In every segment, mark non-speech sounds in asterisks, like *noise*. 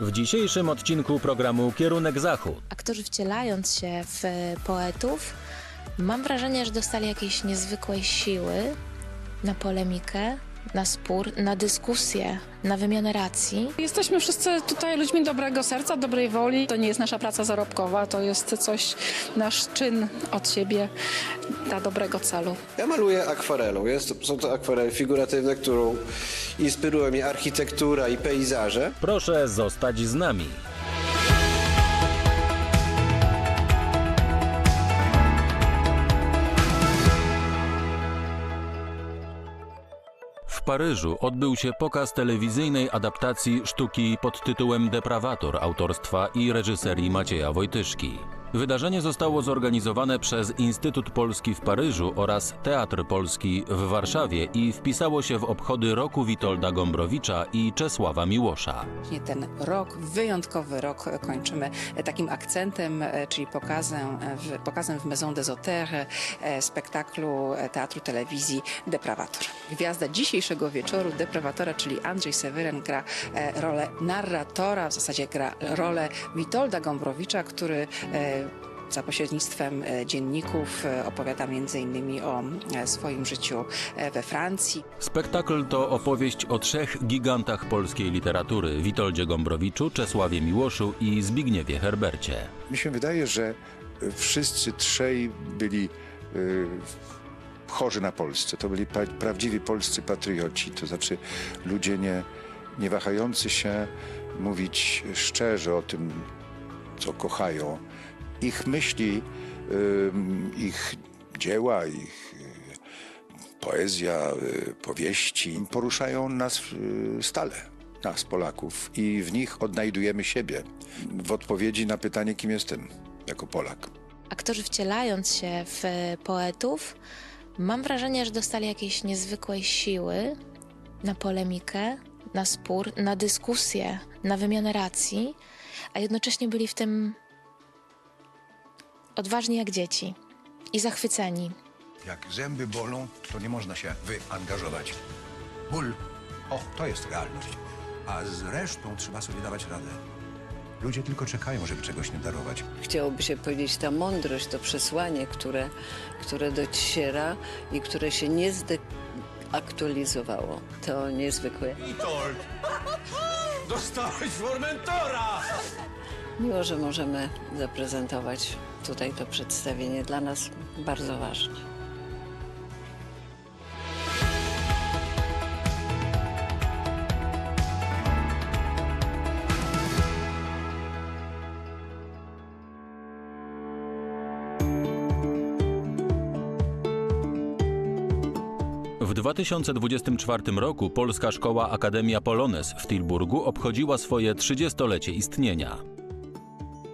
W dzisiejszym odcinku programu Kierunek Zachód. Aktorzy wcielając się w poetów, mam wrażenie, że dostali jakiejś niezwykłej siły na polemikę, na spór, na dyskusję, na wymianę racji. Jesteśmy wszyscy tutaj ludźmi dobrego serca, dobrej woli. To nie jest nasza praca zarobkowa, to jest coś, nasz czyn od siebie dla dobrego celu. Ja maluję akwarelą. Jest, są to akwarele figuratywne, którą inspiruje mnie architektura i pejzaże. proszę zostać z nami. Paryżu odbył się pokaz telewizyjnej adaptacji sztuki pod tytułem Deprawator autorstwa i reżyserii Macieja Wojtyszki. Wydarzenie zostało zorganizowane przez Instytut Polski w Paryżu oraz Teatr Polski w Warszawie i wpisało się w obchody roku Witolda Gombrowicza i Czesława Miłosza. Ten rok, wyjątkowy rok kończymy takim akcentem, e, czyli pokazem w, pokazem w Maison des Auteurs e, spektaklu e, teatru telewizji Deprawator. Gwiazda dzisiejszego wieczoru Deprawatora, czyli Andrzej Seweryn gra e, rolę narratora, w zasadzie gra rolę Witolda Gombrowicza, który e, za pośrednictwem e, dzienników e, opowiada innymi o e, swoim życiu we Francji. Spektakl to opowieść o trzech gigantach polskiej literatury: Witoldzie Gombrowiczu, Czesławie Miłoszu i Zbigniewie Herbercie. Mi się wydaje, że wszyscy trzej byli y, chorzy na Polsce. To byli pa- prawdziwi polscy patrioci, to znaczy ludzie nie, nie wahający się mówić szczerze o tym, co kochają. Ich myśli, ich dzieła, ich y, poezja, y, powieści poruszają nas y, stale, nas Polaków i w nich odnajdujemy siebie w odpowiedzi na pytanie, kim jestem jako Polak. Aktorzy wcielając się w poetów, mam wrażenie, że dostali jakiejś niezwykłej siły na polemikę, na spór, na dyskusję, na wymianę racji, a jednocześnie byli w tym odważni jak dzieci i zachwyceni. Jak zęby bolą, to nie można się wyangażować. Ból, o, to jest realność. A z resztą trzeba sobie dawać radę. Ludzie tylko czekają, żeby czegoś nie darować. chciałoby się powiedzieć, ta mądrość, to przesłanie, które, które dociera i które się nie zdeaktualizowało. To niezwykłe. Witold! Dostałeś Formentora! Miło, że możemy zaprezentować tutaj to przedstawienie. Dla nas bardzo ważne. W 2024 roku Polska Szkoła Akademia Polones w Tilburgu obchodziła swoje 30-lecie istnienia.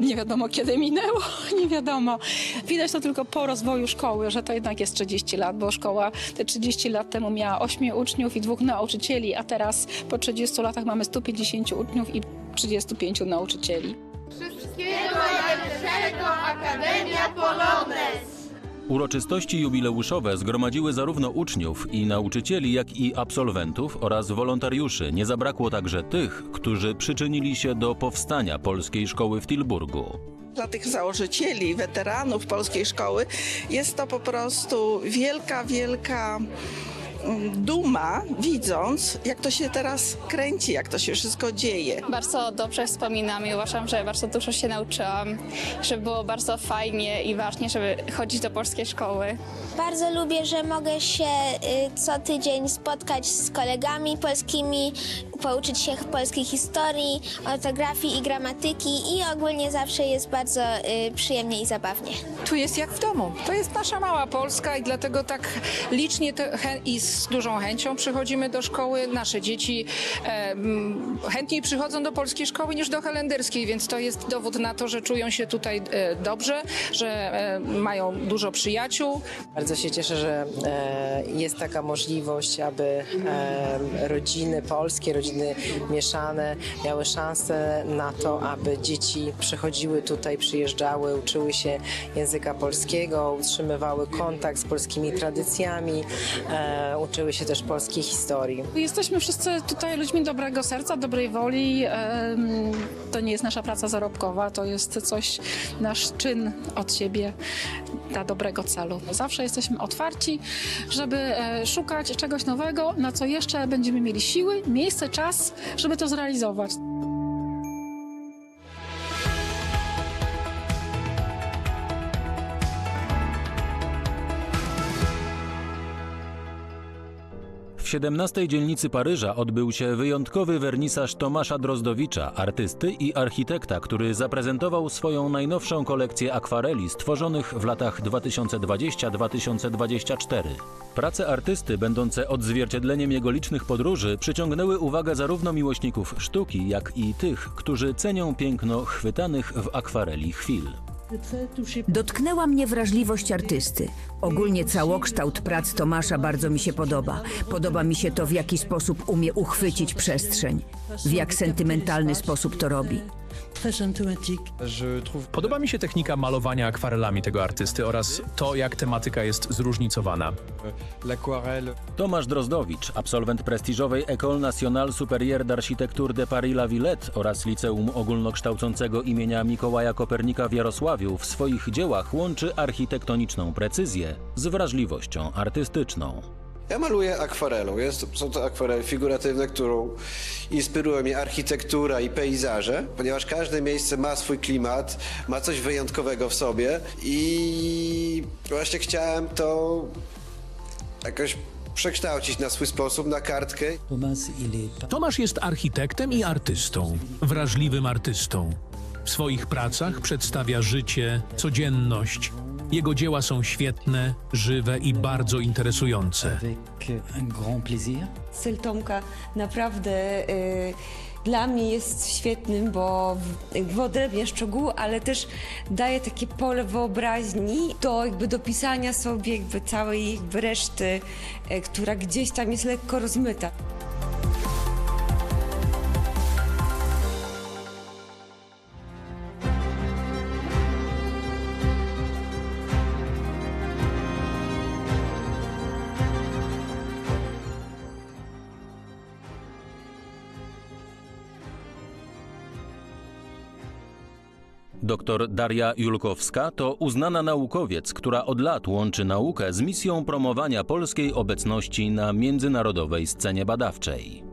Nie wiadomo kiedy minęło, *laughs* nie wiadomo. Widać to tylko po rozwoju szkoły, że to jednak jest 30 lat, bo szkoła te 30 lat temu miała 8 uczniów i dwóch nauczycieli, a teraz po 30 latach mamy 150 uczniów i 35 nauczycieli. Uroczystości jubileuszowe zgromadziły zarówno uczniów i nauczycieli, jak i absolwentów oraz wolontariuszy. Nie zabrakło także tych, którzy przyczynili się do powstania Polskiej Szkoły w Tilburgu. dla tych założycieli, weteranów polskiej szkoły jest to po prostu wielka, wielka duma, widząc, jak to się teraz kręci, jak to się wszystko dzieje. Bardzo dobrze wspominam i uważam, że bardzo dużo się nauczyłam, że było bardzo fajnie i ważnie, żeby chodzić do polskiej szkoły. Bardzo lubię, że mogę się y, co tydzień spotkać z kolegami polskimi, pouczyć się polskiej historii, ortografii i gramatyki i ogólnie zawsze jest bardzo y, przyjemnie i zabawnie. Tu jest jak w domu. To jest nasza mała Polska i dlatego tak licznie i z dużą chęcią przychodzimy do szkoły. Nasze dzieci e, chętniej przychodzą do polskiej szkoły niż do holenderskiej, więc to jest dowód na to, że czują się tutaj e, dobrze, że e, mają dużo przyjaciół. Bardzo się cieszę, że jest taka możliwość, aby rodziny polskie, rodziny mieszane miały szansę na to, aby dzieci przychodziły tutaj, przyjeżdżały, uczyły się języka polskiego, utrzymywały kontakt z polskimi tradycjami, e, uczyły się też polskiej historii. Jesteśmy wszyscy tutaj ludźmi dobrego serca, dobrej woli. To nie jest nasza praca zarobkowa, to jest coś, nasz czyn od siebie dla dobrego celu. Zawsze jesteśmy otwarci, żeby e, szukać czegoś nowego, na co jeszcze będziemy mieli siły, miejsce, czas, żeby to zrealizować. W 17 dzielnicy Paryża odbył się wyjątkowy wernisaż Tomasza Drozdowicza, artysty i architekta, który zaprezentował swoją najnowszą kolekcję akwareli stworzonych w latach 2020-2024. Prace artysty, będące odzwierciedleniem jego licznych podróży, przyciągnęły uwagę zarówno miłośników sztuki, jak i tych, którzy cenią piękno chwytanych w akwareli chwil. Dotknęła mnie wrażliwość artysty. Ogólnie całokształt prac Tomasza bardzo mi się podoba. Podoba mi się to, w jaki sposób umie uchwycić przestrzeń, w jak sentymentalny sposób to robi. Podoba mi się technika malowania akwarelami tego artysty oraz to, jak tematyka jest zróżnicowana. Tomasz Drozdowicz, absolwent prestiżowej École Nationale Supérieure d'Architecture de Paris-La Villette oraz Liceum Ogólnokształcącego imienia Mikołaja Kopernika w Jarosławiu, w swoich dziełach łączy architektoniczną precyzję z wrażliwością artystyczną. Ja maluję akwarelą. Jest, są to akwarele figuratywne, którą inspiruje mnie architektura i pejzaże, ponieważ każde miejsce ma swój klimat, ma coś wyjątkowego w sobie i właśnie chciałem to jakoś przekształcić na swój sposób, na kartkę. Tomasz jest architektem i artystą, wrażliwym artystą. W swoich pracach przedstawia życie, codzienność. Jego dzieła są świetne, żywe i bardzo interesujące. Styl Tomka naprawdę y, dla mnie jest świetnym, bo w- wyodrębnia szczegóły, ale też daje takie pole wyobraźni do jakby dopisania sobie jakby całej jakby reszty, y, która gdzieś tam jest lekko rozmyta. Dr Daria Julkowska to uznana naukowiec, która od lat łączy naukę z misją promowania polskiej obecności na międzynarodowej scenie badawczej.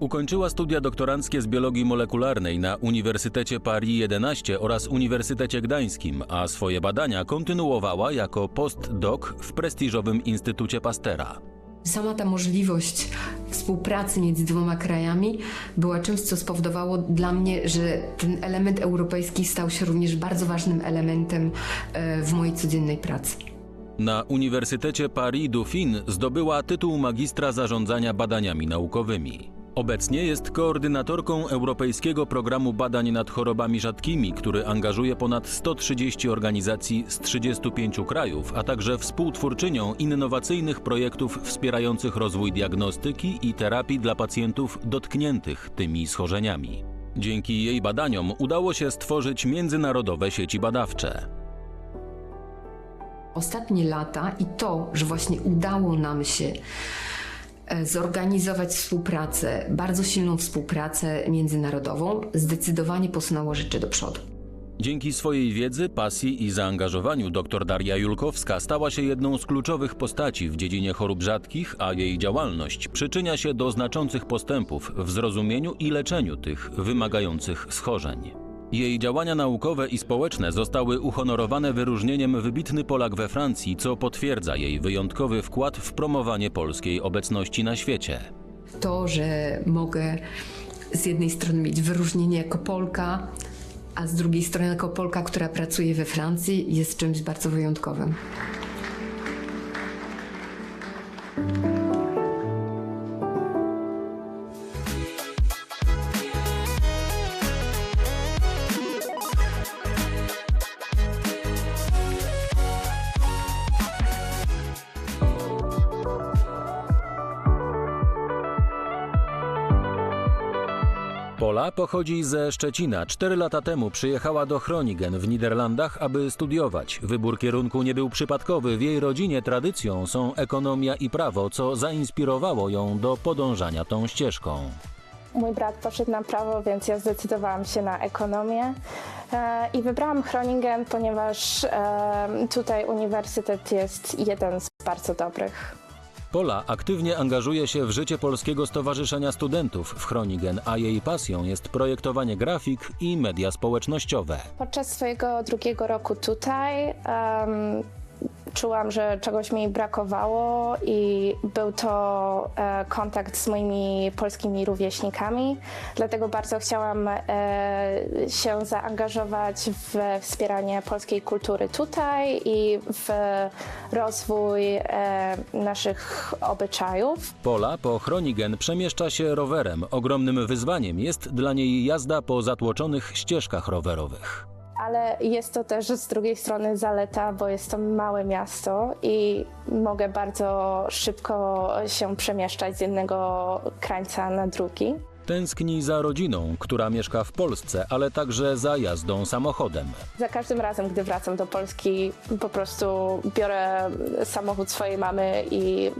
Ukończyła studia doktoranckie z biologii molekularnej na Uniwersytecie Paris 11 oraz Uniwersytecie Gdańskim, a swoje badania kontynuowała jako postdoc w prestiżowym Instytucie Pastera. Sama ta możliwość współpracy między dwoma krajami była czymś, co spowodowało dla mnie, że ten element europejski stał się również bardzo ważnym elementem e, w mojej codziennej pracy. Na Uniwersytecie Paris Dauphine zdobyła tytuł magistra zarządzania badaniami naukowymi. Obecnie jest koordynatorką Europejskiego Programu Badań nad Chorobami Rzadkimi, który angażuje ponad 130 organizacji z 35 krajów, a także współtwórczynią innowacyjnych projektów wspierających rozwój diagnostyki i terapii dla pacjentów dotkniętych tymi schorzeniami. Dzięki jej badaniom udało się stworzyć międzynarodowe sieci badawcze. Ostatnie lata i to, że właśnie udało nam się zorganizować współpracę, bardzo silną współpracę międzynarodową, zdecydowanie posunęło rzeczy do przodu. Dzięki swojej wiedzy, pasji i zaangażowaniu dr Daria Julkowska stała się jedną z kluczowych postaci w dziedzinie chorób rzadkich, a jej działalność przyczynia się do znaczących postępów w zrozumieniu i leczeniu tych wymagających schorzeń. Jej działania naukowe i społeczne zostały uhonorowane wyróżnieniem Wybitny Polak we Francji, co potwierdza jej wyjątkowy wkład w promowanie polskiej obecności na świecie. To, że mogę z jednej strony mieć wyróżnienie jako Polka, a z drugiej strony jako Polka, która pracuje we Francji, jest czymś bardzo wyjątkowym. Pola pochodzi ze Szczecina. Cztery lata temu przyjechała do Groningen w Niderlandach, aby studiować. Wybór kierunku nie był przypadkowy. W jej rodzinie tradycją są ekonomia i prawo, co zainspirowało ją do podążania tą ścieżką. Mój brat poszedł na prawo, więc ja zdecydowałam się na ekonomię e, i wybrałam Groningen, ponieważ e, tutaj uniwersytet jest jeden z bardzo dobrych. Pola aktywnie angażuje się w życie Polskiego Stowarzyszenia Studentów w Groningen, a jej pasją jest projektowanie grafik i media społecznościowe. Podczas swojego drugiego roku tutaj em, czułam, że czegoś mi brakowało i był to e, kontakt z moimi polskimi rówieśnikami. Dlatego bardzo chciałam e, się zaangażować w wspieranie polskiej kultury tutaj i w rozwój e, naszych obyczajów. Pola po Groningen przemieszcza się rowerem. Ogromnym wyzwaniem jest dla niej jazda po zatłoczonych ścieżkach rowerowych. Ale jest to też z drugiej strony zaleta, bo jest to małe miasto i mogę bardzo szybko się przemieszczać z jednego krańca na drugi. Tęskni za rodziną, która mieszka w Polsce, ale także za jazdą samochodem. Za każdym razem, gdy wracam do Polski, po prostu biorę samochód swojej mamy i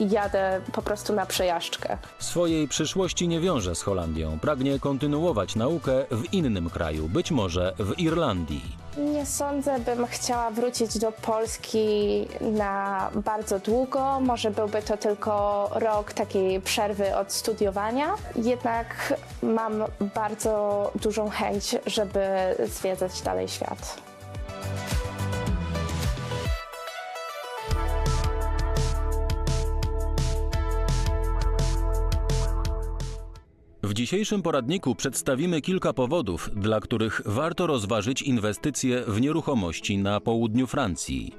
jadę po prostu na przejażdżkę. Swojej przyszłości nie wiąże z Holandią. Pragnie kontynuować naukę w innym kraju, być może w Irlandii. Nie sądzę, bym chciała wrócić do Polski na bardzo długo. Może byłby to tylko rok takiej przerwy od studiowania. Jednak mam bardzo dużą chęć, żeby zwiedzać dalej świat. W dzisiejszym poradniku przedstawimy kilka powodów, dla których warto rozważyć inwestycje w nieruchomości na południu Francji.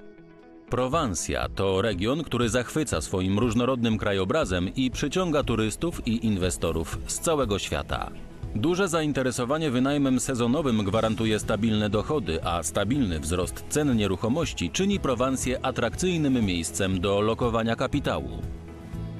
Prowansja to region, który zachwyca swoim różnorodnym krajobrazem i przyciąga turystów i inwestorów z całego świata. Duże zainteresowanie wynajmem sezonowym gwarantuje stabilne dochody, a stabilny wzrost cen nieruchomości czyni Prowansję atrakcyjnym miejscem do lokowania kapitału.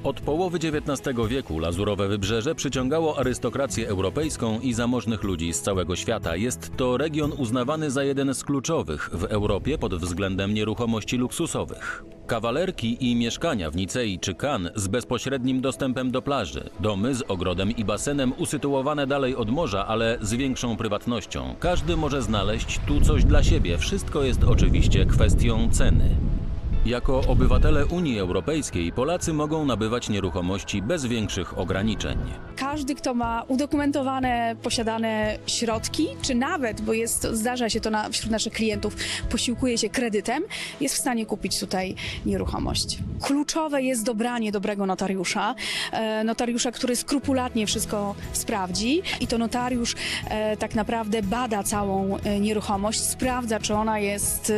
Od połowy XIX wieku lazurowe wybrzeże przyciągało arystokrację europejską i zamożnych ludzi z całego świata. Jest to region uznawany za jeden z kluczowych w Europie pod względem nieruchomości luksusowych. Kawalerki i mieszkania w Nicei czy Cannes z bezpośrednim dostępem do plaży, domy z ogrodem i basenem usytuowane dalej od morza, ale z większą prywatnością. Każdy może znaleźć tu coś dla siebie. Wszystko jest oczywiście kwestią ceny. Jako obywatele Unii Europejskiej Polacy mogą nabywać nieruchomości bez większych ograniczeń. Każdy, kto ma udokumentowane, posiadane środki, czy nawet, bo jest, zdarza się to na, wśród naszych klientów, posiłkuje się kredytem, jest w stanie kupić tutaj nieruchomość. Kluczowe jest dobranie dobrego notariusza, e, notariusza, który skrupulatnie wszystko sprawdzi i to notariusz e, tak naprawdę bada całą e, nieruchomość, sprawdza, czy ona jest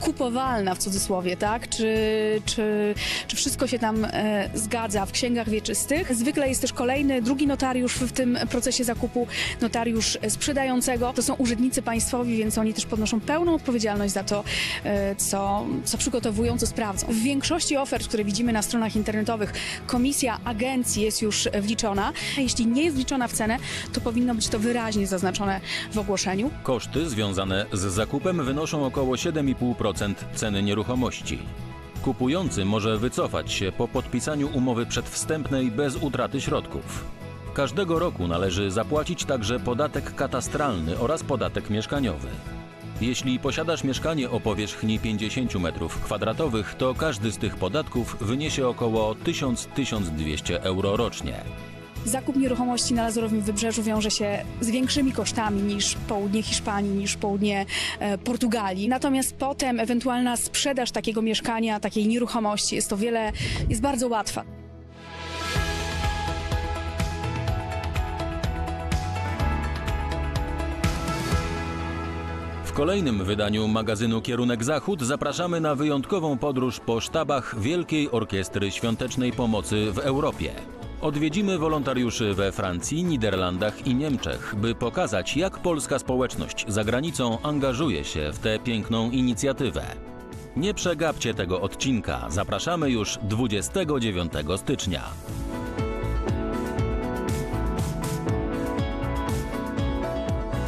kupowalna w cudzysłowie, tak? Czy, czy, czy wszystko się tam e, zgadza w księgach wieczystych. Zwykle jest też kolejny, drugi notariusz w tym procesie zakupu, notariusz sprzedającego. To są urzędnicy państwowi, więc oni też podnoszą pełną odpowiedzialność za to, e, co, co przygotowują, co sprawdzą. W większości ofert, które widzimy na stronach internetowych, komisja agencji jest już wliczona. Jeśli nie jest wliczona w cenę, to powinno być to wyraźnie zaznaczone w ogłoszeniu. Koszty związane z zakupem wynoszą około 7,5% ceny nieruchomości. Kupujący może wycofać się po podpisaniu umowy przedwstępnej bez utraty środków. Każdego roku należy zapłacić także podatek katastralny oraz podatek mieszkaniowy. Jeśli posiadasz mieszkanie o powierzchni 50 m2, to każdy z tych podatków wyniesie około 1000-1200 euro rocznie. Zakup nieruchomości na Lazurowym Wybrzeżu wiąże się z większymi kosztami niż południe Hiszpanii, niż południe e, Portugalii. Natomiast potem ewentualna sprzedaż takiego mieszkania, takiej nieruchomości jest to wiele, jest bardzo łatwa. W kolejnym wydaniu magazynu Kierunek Zachód zapraszamy na wyjątkową podróż po sztabach Wielkiej Orkiestry Świątecznej Pomocy w Europie. Odwiedzimy wolontariuszy we Francji, Niderlandach i Niemczech, by pokazać, jak polska społeczność za granicą angażuje się w tę piękną inicjatywę. Nie przegapcie tego odcinka. Zapraszamy już 29 stycznia.